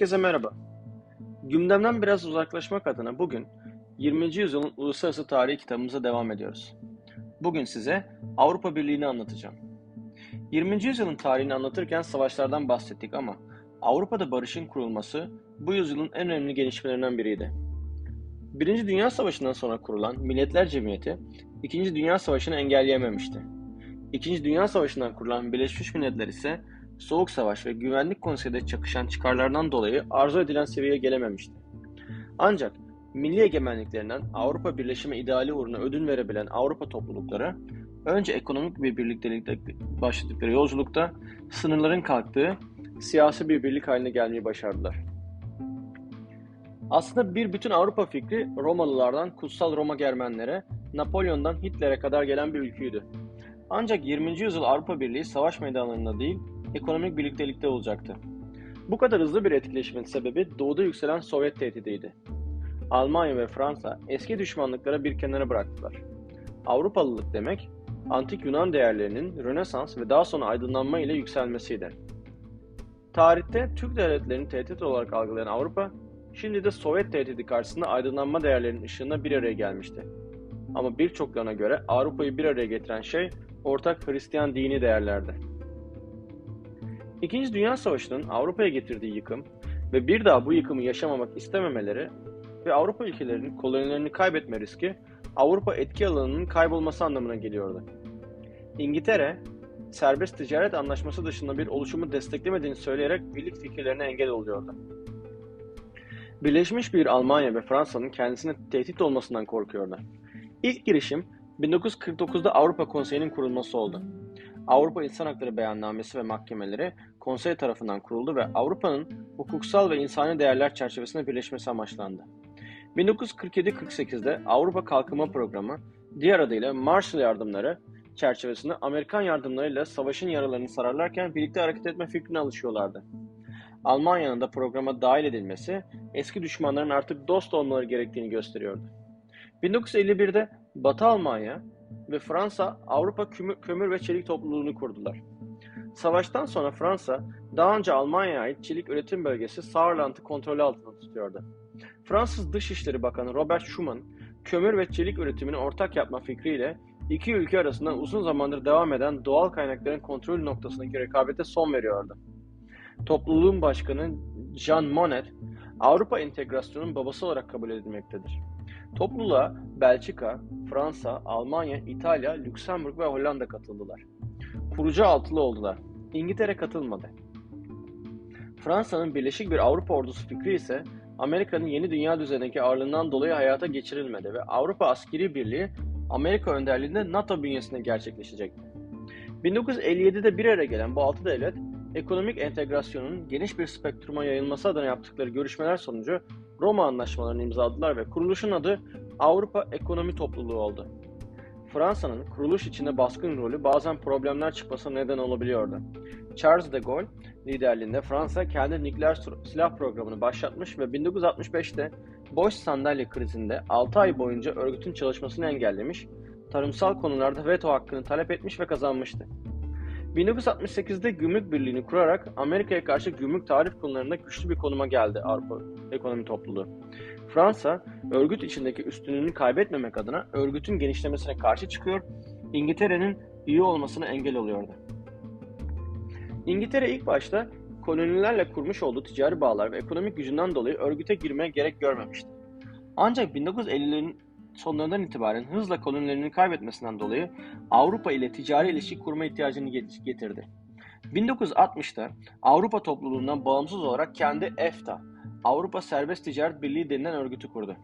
Herkese merhaba. Gündemden biraz uzaklaşmak adına bugün 20. yüzyılın uluslararası tarihi kitabımıza devam ediyoruz. Bugün size Avrupa Birliği'ni anlatacağım. 20. yüzyılın tarihini anlatırken savaşlardan bahsettik ama Avrupa'da barışın kurulması bu yüzyılın en önemli gelişmelerinden biriydi. Birinci Dünya Savaşı'ndan sonra kurulan Milletler Cemiyeti, İkinci Dünya Savaşı'nı engelleyememişti. İkinci Dünya Savaşı'ndan kurulan Birleşmiş Milletler ise Soğuk Savaş ve Güvenlik Konseyi'de çakışan çıkarlardan dolayı arzu edilen seviyeye gelememişti. Ancak milli egemenliklerinden Avrupa Birleşimi ideali uğruna ödün verebilen Avrupa toplulukları önce ekonomik bir birliktelikte başladıkları yolculukta sınırların kalktığı siyasi bir birlik haline gelmeyi başardılar. Aslında bir bütün Avrupa fikri Romalılardan kutsal Roma Germenlere, Napolyon'dan Hitler'e kadar gelen bir ülküydü. Ancak 20. yüzyıl Avrupa Birliği savaş meydanlarında değil, ekonomik birliktelikte olacaktı. Bu kadar hızlı bir etkileşimin sebebi doğuda yükselen Sovyet tehdidiydi. Almanya ve Fransa eski düşmanlıklara bir kenara bıraktılar. Avrupalılık demek, antik Yunan değerlerinin Rönesans ve daha sonra aydınlanma ile yükselmesiydi. Tarihte Türk devletlerini tehdit olarak algılayan Avrupa, şimdi de Sovyet tehdidi karşısında aydınlanma değerlerinin ışığında bir araya gelmişti. Ama birçoklarına göre Avrupa'yı bir araya getiren şey ortak Hristiyan dini değerlerdi. İkinci Dünya Savaşı'nın Avrupa'ya getirdiği yıkım ve bir daha bu yıkımı yaşamamak istememeleri ve Avrupa ülkelerinin kolonilerini kaybetme riski Avrupa etki alanının kaybolması anlamına geliyordu. İngiltere, serbest ticaret anlaşması dışında bir oluşumu desteklemediğini söyleyerek birlik fikirlerine engel oluyordu. Birleşmiş bir Almanya ve Fransa'nın kendisine tehdit olmasından korkuyordu. İlk girişim 1949'da Avrupa Konseyi'nin kurulması oldu. Avrupa İnsan Hakları Beyannamesi ve mahkemeleri konsey tarafından kuruldu ve Avrupa'nın hukuksal ve insani değerler çerçevesinde birleşmesi amaçlandı. 1947-48'de Avrupa Kalkınma Programı, diğer adıyla Marshall Yardımları çerçevesinde Amerikan yardımlarıyla savaşın yaralarını sararlarken birlikte hareket etme fikrine alışıyorlardı. Almanya'nın da programa dahil edilmesi eski düşmanların artık dost olmaları gerektiğini gösteriyordu. 1951'de Batı Almanya ve Fransa Avrupa Kömür ve Çelik Topluluğunu kurdular. Savaştan sonra Fransa daha önce Almanya'ya ait çelik üretim bölgesi Saarland'ı kontrolü altında tutuyordu. Fransız Dışişleri Bakanı Robert Schuman, kömür ve çelik üretimini ortak yapma fikriyle iki ülke arasında uzun zamandır devam eden doğal kaynakların kontrol noktasındaki rekabete son veriyordu. Topluluğun başkanı Jean Monnet, Avrupa entegrasyonunun babası olarak kabul edilmektedir. Topluluğa Belçika, Fransa, Almanya, İtalya, Lüksemburg ve Hollanda katıldılar. Kurucu altılı oldular. İngiltere katılmadı. Fransa'nın birleşik bir Avrupa ordusu fikri ise Amerika'nın yeni dünya düzenindeki ağırlığından dolayı hayata geçirilmedi ve Avrupa Askeri Birliği Amerika önderliğinde NATO bünyesinde gerçekleşecekti. 1957'de bir araya gelen bu altı devlet, ekonomik entegrasyonun geniş bir spektruma yayılması adına yaptıkları görüşmeler sonucu Roma anlaşmalarını imzaladılar ve kuruluşun adı Avrupa Ekonomi Topluluğu oldu. Fransa'nın kuruluş içinde baskın rolü bazen problemler çıkmasına neden olabiliyordu. Charles de Gaulle liderliğinde Fransa kendi nükleer silah programını başlatmış ve 1965'te boş sandalye krizinde 6 ay boyunca örgütün çalışmasını engellemiş, tarımsal konularda veto hakkını talep etmiş ve kazanmıştı. 1968'de gümrük birliğini kurarak Amerika'ya karşı gümrük tarif konularında güçlü bir konuma geldi Avrupa Ekonomi Topluluğu. Fransa, örgüt içindeki üstünlüğünü kaybetmemek adına örgütün genişlemesine karşı çıkıyor, İngiltere'nin üye olmasına engel oluyordu. İngiltere ilk başta kolonilerle kurmuş olduğu ticari bağlar ve ekonomik gücünden dolayı örgüte girmeye gerek görmemişti. Ancak 1950'lerin sonlarından itibaren hızla kolonilerini kaybetmesinden dolayı Avrupa ile ticari ilişki kurma ihtiyacını getirdi. 1960'ta Avrupa topluluğundan bağımsız olarak kendi EFTA, Avrupa Serbest Ticaret Birliği denilen örgütü kurdu.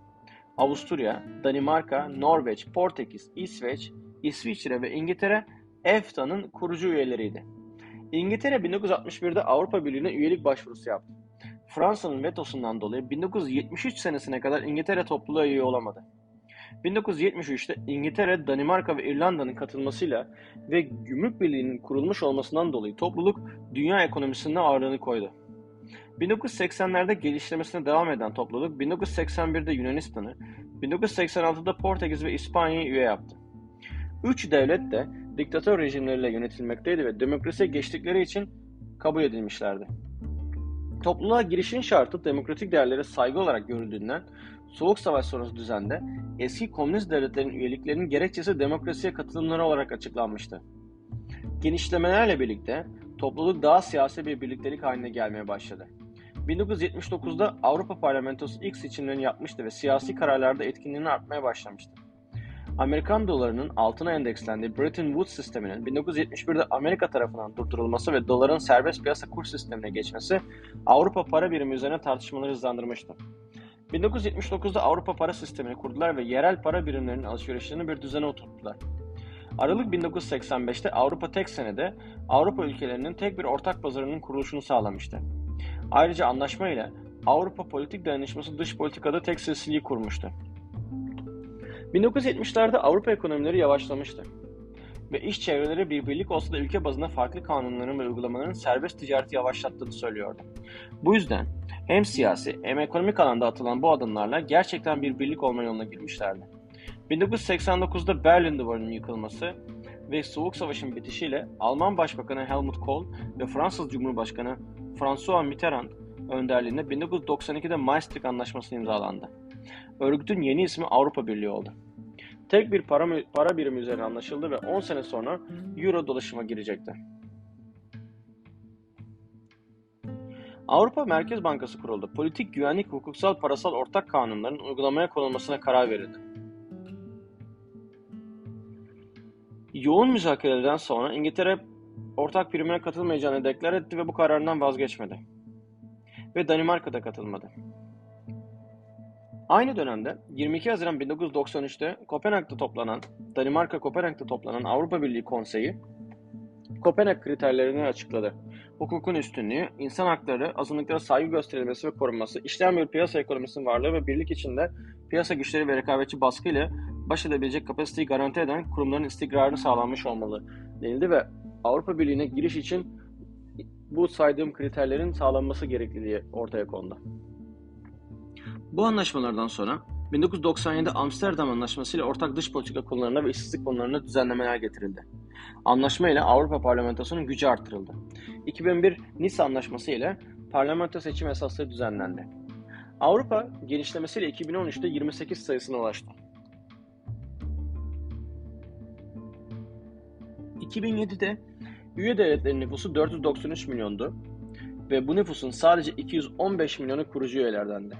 Avusturya, Danimarka, Norveç, Portekiz, İsveç, İsviçre ve İngiltere EFTA'nın kurucu üyeleriydi. İngiltere 1961'de Avrupa Birliği'ne üyelik başvurusu yaptı. Fransa'nın vetosundan dolayı 1973 senesine kadar İngiltere topluluğa üye olamadı. 1973'te İngiltere, Danimarka ve İrlanda'nın katılmasıyla ve Gümrük Birliği'nin kurulmuş olmasından dolayı topluluk dünya ekonomisinde ağırlığını koydu. 1980'lerde geliştirmesine devam eden topluluk 1981'de Yunanistan'ı, 1986'da Portekiz ve İspanya'yı üye yaptı. Üç devlet de diktatör rejimleriyle yönetilmekteydi ve demokrasiye geçtikleri için kabul edilmişlerdi. Topluluğa girişin şartı demokratik değerlere saygı olarak görüldüğünden Soğuk Savaş sonrası düzende eski komünist devletlerin üyeliklerinin gerekçesi demokrasiye katılımları olarak açıklanmıştı. Genişlemelerle birlikte topluluk daha siyasi bir birliktelik haline gelmeye başladı. 1979'da Avrupa Parlamentosu ilk seçimlerini yapmıştı ve siyasi kararlarda etkinliğini artmaya başlamıştı. Amerikan dolarının altına endekslendiği Bretton Woods sisteminin 1971'de Amerika tarafından durdurulması ve doların serbest piyasa kur sistemine geçmesi Avrupa para birimi üzerine tartışmaları hızlandırmıştı. 1979'da Avrupa para sistemini kurdular ve yerel para birimlerinin alışverişlerini bir düzene oturttular. Aralık 1985'te Avrupa tek senede Avrupa ülkelerinin tek bir ortak pazarının kuruluşunu sağlamıştı. Ayrıca anlaşma ile Avrupa Politik Dayanışması dış politikada tek sesliği kurmuştu. 1970'lerde Avrupa ekonomileri yavaşlamıştı ve iş çevreleri bir birlik olsa da ülke bazında farklı kanunların ve uygulamaların serbest ticareti yavaşlattığını söylüyordu. Bu yüzden hem siyasi hem ekonomik alanda atılan bu adımlarla gerçekten bir birlik olma yoluna girmişlerdi. 1989'da Berlin Duvarı'nın yıkılması ve Soğuk Savaş'ın bitişiyle Alman Başbakanı Helmut Kohl ve Fransız Cumhurbaşkanı François Mitterrand önderliğinde 1992'de Maastricht Anlaşması imzalandı. Örgütün yeni ismi Avrupa Birliği oldu. Tek bir para, para birimi üzerine anlaşıldı ve 10 sene sonra Euro dolaşıma girecekti. Avrupa Merkez Bankası kuruldu. Politik, güvenlik, hukuksal, parasal ortak kanunların uygulamaya konulmasına karar verildi. Yoğun müzakerelerden sonra İngiltere ortak birimine katılmayacağını deklar etti ve bu kararından vazgeçmedi. Ve Danimarka da katılmadı. Aynı dönemde 22 Haziran 1993'te Kopenhag'da toplanan, Danimarka Kopenhag'da toplanan Avrupa Birliği Konseyi Kopenhag kriterlerini açıkladı. Hukukun üstünlüğü, insan hakları, azınlıklara saygı gösterilmesi ve korunması, işleyen bir piyasa ekonomisinin varlığı ve birlik içinde piyasa güçleri ve rekabetçi baskı ile baş edebilecek kapasiteyi garanti eden kurumların istikrarını sağlanmış olmalı denildi ve Avrupa Birliği'ne giriş için bu saydığım kriterlerin sağlanması gerekliliği ortaya kondu. Bu anlaşmalardan sonra 1997 Amsterdam Anlaşması ile ortak dış politika konularına ve işsizlik konularına düzenlemeler getirildi. Anlaşma ile Avrupa Parlamentosu'nun gücü artırıldı. 2001 Nice Anlaşması ile parlamento seçim esasları düzenlendi. Avrupa genişlemesiyle 2013'te 28 sayısına ulaştı. 2007'de üye devletlerin nüfusu 493 milyondu ve bu nüfusun sadece 215 milyonu kurucu üyelerdendi.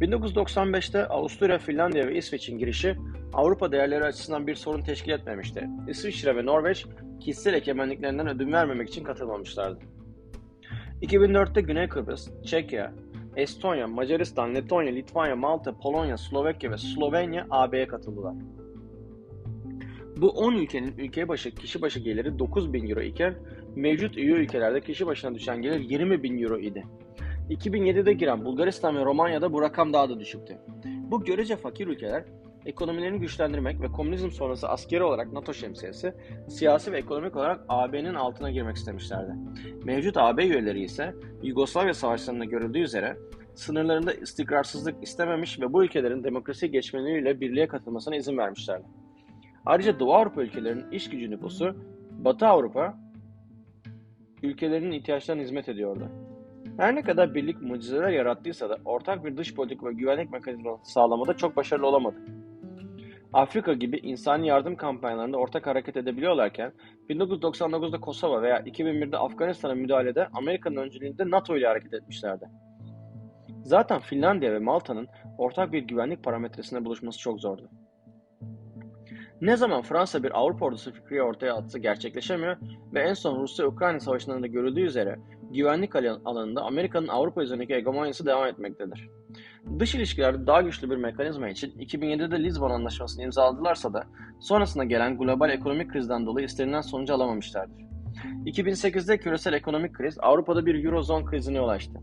1995'te Avusturya, Finlandiya ve İsveç'in girişi Avrupa değerleri açısından bir sorun teşkil etmemişti. İsviçre ve Norveç kişisel egemenliklerinden ödün vermemek için katılmamışlardı. 2004'te Güney Kıbrıs, Çekya, Estonya, Macaristan, Letonya, Litvanya, Malta, Polonya, Slovakya ve Slovenya AB'ye katıldılar. Bu 10 ülkenin ülke başı kişi başı geliri 9 bin euro iken mevcut üye ülkelerde kişi başına düşen gelir 20 bin euro idi. 2007'de giren Bulgaristan ve Romanya'da bu rakam daha da düşüktü. Bu görece fakir ülkeler ekonomilerini güçlendirmek ve komünizm sonrası askeri olarak NATO şemsiyesi, siyasi ve ekonomik olarak AB'nin altına girmek istemişlerdi. Mevcut AB üyeleri ise Yugoslavya savaşlarında görüldüğü üzere sınırlarında istikrarsızlık istememiş ve bu ülkelerin demokrasi geçmeleriyle birliğe katılmasına izin vermişlerdi. Ayrıca Doğu Avrupa ülkelerinin iş gücü nüfusu Batı Avrupa ülkelerinin ihtiyaçlarına hizmet ediyordu. Her ne kadar birlik mucizeler yarattıysa da ortak bir dış politik ve güvenlik mekanizması sağlamada çok başarılı olamadı. Afrika gibi insani yardım kampanyalarında ortak hareket edebiliyorlarken 1999'da Kosova veya 2001'de Afganistan'a müdahalede Amerika'nın öncülüğünde NATO ile hareket etmişlerdi. Zaten Finlandiya ve Malta'nın ortak bir güvenlik parametresine buluşması çok zordu. Ne zaman Fransa bir Avrupa ordusu fikri ortaya atsa gerçekleşemiyor ve en son Rusya-Ukrayna savaşlarında görüldüğü üzere güvenlik alanında Amerika'nın Avrupa üzerindeki hegemonyası devam etmektedir. Dış ilişkilerde daha güçlü bir mekanizma için 2007'de Lisbon Anlaşması'nı imzaladılarsa da sonrasında gelen global ekonomik krizden dolayı istenilen sonucu alamamışlardır. 2008'de küresel ekonomik kriz Avrupa'da bir Eurozone krizine ulaştı.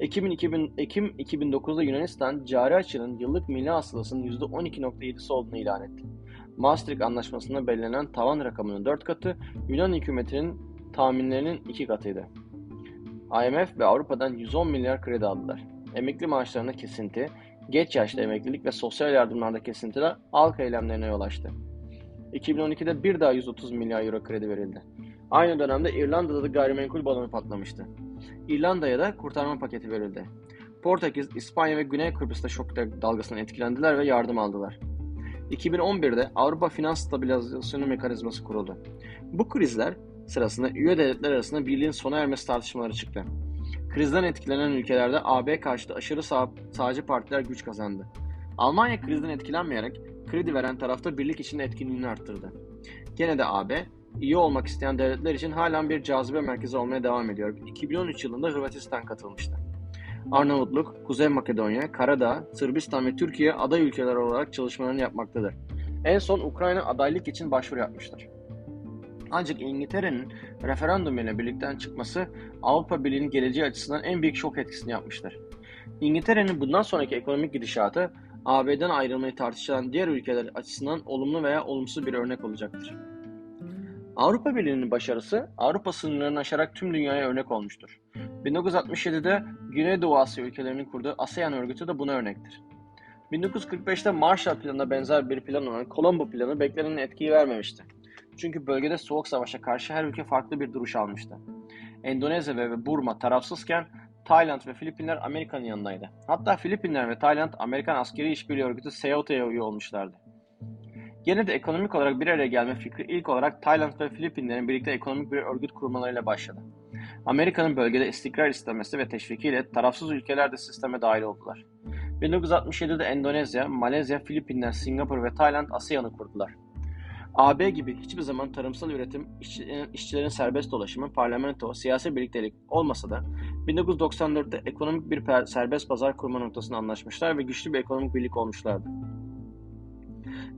Ekim, 2000, Ekim 2009'da Yunanistan cari açının yıllık milli hasılasının %12.7'si olduğunu ilan etti. Maastricht Anlaşması'nda belirlenen tavan rakamının 4 katı Yunan hükümetinin tahminlerinin 2 katıydı. IMF ve Avrupa'dan 110 milyar kredi aldılar. Emekli maaşlarına kesinti, geç yaşta emeklilik ve sosyal yardımlarda kesintiler halk eylemlerine yol açtı. 2012'de bir daha 130 milyar euro kredi verildi. Aynı dönemde İrlanda'da da gayrimenkul balonu patlamıştı. İrlanda'ya da kurtarma paketi verildi. Portekiz, İspanya ve Güney Kıbrıs'ta şok dalgasından etkilendiler ve yardım aldılar. 2011'de Avrupa Finans Stabilizasyonu Mekanizması kuruldu. Bu krizler sırasında üye devletler arasında birliğin sona ermesi tartışmaları çıktı. Krizden etkilenen ülkelerde AB karşıtı aşırı sağ, sağcı partiler güç kazandı. Almanya krizden etkilenmeyerek kredi veren tarafta birlik içinde etkinliğini arttırdı. Gene de AB, iyi olmak isteyen devletler için halen bir cazibe merkezi olmaya devam ediyor. 2013 yılında Hırvatistan katılmıştı. Arnavutluk, Kuzey Makedonya, Karadağ, Sırbistan ve Türkiye aday ülkeler olarak çalışmalarını yapmaktadır. En son Ukrayna adaylık için başvuru yapmıştır. Ancak İngiltere'nin referandum ile birlikten çıkması Avrupa Birliği'nin geleceği açısından en büyük şok etkisini yapmıştır. İngiltere'nin bundan sonraki ekonomik gidişatı AB'den ayrılmayı tartışılan diğer ülkeler açısından olumlu veya olumsuz bir örnek olacaktır. Avrupa Birliği'nin başarısı Avrupa sınırlarını aşarak tüm dünyaya örnek olmuştur. 1967'de Güneydoğu Asya ülkelerinin kurduğu ASEAN örgütü de buna örnektir. 1945'te Marshall Planı'na benzer bir plan olan Colombo Planı beklenen etkiyi vermemişti. Çünkü bölgede soğuk savaşa karşı her ülke farklı bir duruş almıştı. Endonezya ve Burma tarafsızken Tayland ve Filipinler Amerika'nın yanındaydı. Hatta Filipinler ve Tayland Amerikan Askeri İşbirliği Örgütü SEATO'ya üye olmuşlardı. Gene de ekonomik olarak bir araya gelme fikri ilk olarak Tayland ve Filipinlerin birlikte ekonomik bir örgüt kurmalarıyla başladı. Amerika'nın bölgede istikrar istemesi ve teşvikiyle tarafsız ülkeler de sisteme dahil oldular. 1967'de Endonezya, Malezya, Filipinler, Singapur ve Tayland ASEAN'ı kurdular. AB gibi hiçbir zaman tarımsal üretim, işçilerin, işçilerin serbest dolaşımı, parlamento, siyasi birliktelik olmasa da 1994'te ekonomik bir serbest pazar kurma noktasını anlaşmışlar ve güçlü bir ekonomik birlik olmuşlardı.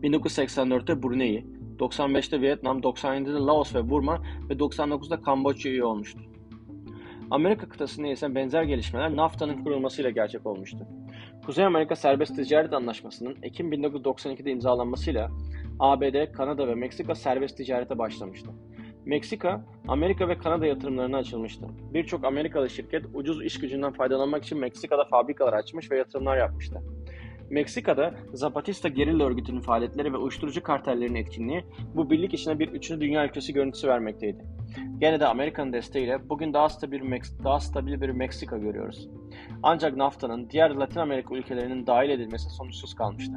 1984'te Brunei, 95'te Vietnam, 97'de Laos ve Burma ve 99'da Kamboçya üye olmuştu. Amerika kıtasında ise benzer gelişmeler NAFTA'nın kurulmasıyla gerçek olmuştu. Kuzey Amerika Serbest Ticaret Anlaşması'nın Ekim 1992'de imzalanmasıyla ABD, Kanada ve Meksika serbest ticarete başlamıştı. Meksika, Amerika ve Kanada yatırımlarına açılmıştı. Birçok Amerikalı şirket ucuz iş gücünden faydalanmak için Meksika'da fabrikalar açmış ve yatırımlar yapmıştı. Meksika'da Zapatista gerilla örgütünün faaliyetleri ve uyuşturucu kartellerinin etkinliği bu birlik içine bir üçüncü dünya ülkesi görüntüsü vermekteydi. Gene de Amerika'nın desteğiyle bugün daha stabil, daha stabil bir Meksika görüyoruz. Ancak NAFTA'nın diğer Latin Amerika ülkelerinin dahil edilmesi sonuçsuz kalmıştı.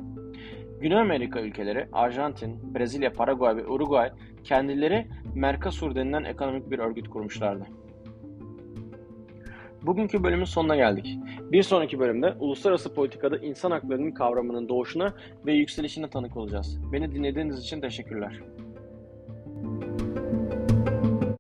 Güney Amerika ülkeleri, Arjantin, Brezilya, Paraguay ve Uruguay kendileri Mercosur denilen ekonomik bir örgüt kurmuşlardı. Bugünkü bölümün sonuna geldik. Bir sonraki bölümde uluslararası politikada insan haklarının kavramının doğuşuna ve yükselişine tanık olacağız. Beni dinlediğiniz için teşekkürler.